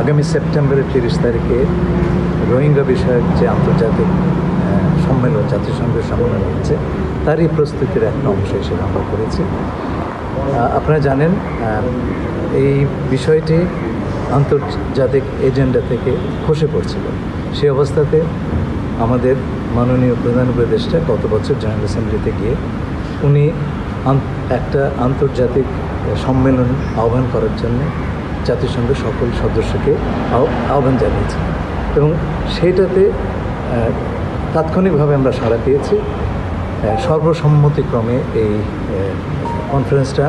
আগামী সেপ্টেম্বরের তিরিশ তারিখে রোহিঙ্গা বিষয়ক যে আন্তর্জাতিক সম্মেলন, জাতিসংঘের সম্মেলন হচ্ছে, তারই প্রস্তুতির একটা অংশ হিসেবে আমরা করেছি। আপনারা জানেন এই বিষয়টি আন্তর্জাতিক এজেন্ডা থেকে খসে পড়ছিল। সেই অবস্থাতে আমাদের মাননীয় প্রধান উপদেষ্টা গত বছর জেনারেল অ্যাসেম্বলিতে গিয়ে উনি একটা আন্তর্জাতিক সম্মেলন আহ্বান করার জন্য জাতিসংঘের সকল সদস্যকে আহ্বান জানিয়েছি। এবং সেইটাতে তাৎক্ষণিকভাবে আমরা সাড়া পেয়েছি। সর্বসম্মতিক্রমে এই কনফারেন্সটা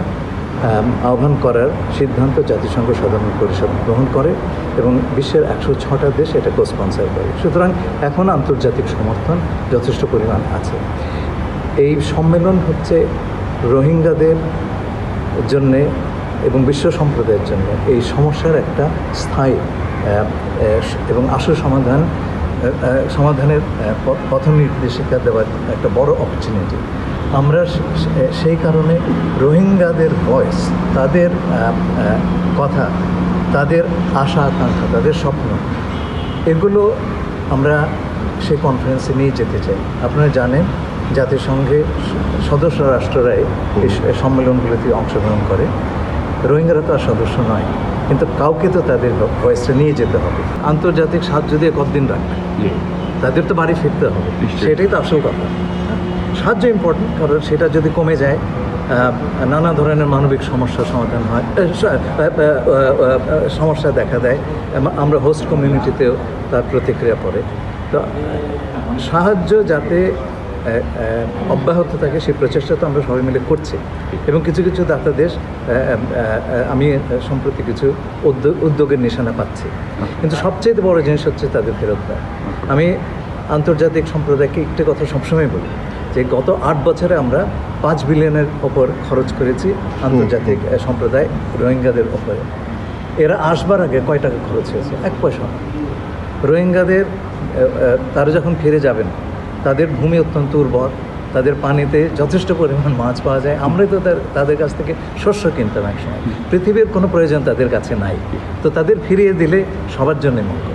আহ্বান করার সিদ্ধান্ত জাতিসংঘ সাধারণ পরিষদ গ্রহণ করে এবং বিশ্বের একশো ছটা দেশ এটা কোস্পন্সার করে। সুতরাং এখন আন্তর্জাতিক সমর্থন যথেষ্ট পরিমাণ আছে। এই সম্মেলন হচ্ছে রোহিঙ্গাদের জন্যে এবং বিশ্ব সম্প্রদায়ের জন্য এই সমস্যার একটা স্থায়ী এবং আসল সমাধান সমাধানের পথ নির্দেশিকা দেওয়ার একটা বড় অপরচুনিটি আমরা সেই কারণে রোহিঙ্গাদের ভয়েস তাদের কথা, তাদের আশা, আকাঙ্ক্ষা, তাদের স্বপ্ন, এগুলো আমরা সেই কনফারেন্সে নিয়ে যেতে চাই। আপনারা জানেন, জাতিসংঘে সদস্য রাষ্ট্ররাই এই সম্মেলনগুলোতে অংশগ্রহণ করে। রোহিঙ্গারা তো আর সদস্য নয় কিন্তু কাউকে তো তাদের ভয়েসটা নিয়ে যেতে হবে। আন্তর্জাতিক সাহায্য দিয়ে কতদিন রাখবে? তাদের তো বাড়ি ফিরতে হবে। সেটাই তো আসল কথা। সাহায্য ইম্পর্টেন্ট কারণ সেটা যদি কমে যায় নানা ধরনের মানবিক সমস্যার সমাধান হয় সমস্যা দেখা দেয়। আম- আমরা হোস্ট কমিউনিটিতেও তার প্রতিক্রিয়া পড়ে। তো সাহায্য যাতে অব্যাহত থাকে, সেই প্রচেষ্টা তো আমরা সবাই মিলে করছি। এবং কিছু কিছু দাতা দেশ আমি সম্প্রতি কিছু উদ্যোগ উদ্যোগের নিশানা পাচ্ছি। কিন্তু সবচেয়ে বড় জিনিস হচ্ছে তাদের ফেরত দেয় আমি আন্তর্জাতিক সম্প্রদায়কে একটি কথা সবসময় বলি, যে গত আট বছরে আমরা পাঁচ বিলিয়নের ওপর খরচ করেছি আন্তর্জাতিক সম্প্রদায় রোহিঙ্গাদের ওপরে। এরা আসবার আগে কয় টাকা খরচ হয়েছে? এক পয়সা। রোহিঙ্গাদের তারা যখন ফিরে যাবেন তাদের ভূমি অত্যন্ত উর্বর, তাদের পানিতে যথেষ্ট পরিমাণ মাছ পাওয়া যায়, আমরাই তো তাদের কাছ থেকে শস্য কিনতাম একসময়। পৃথিবীর কোনো প্রয়োজন তাদের কাছে নাই। তো তাদের ফিরিয়ে দিলে সবার জন্যে মঙ্গল।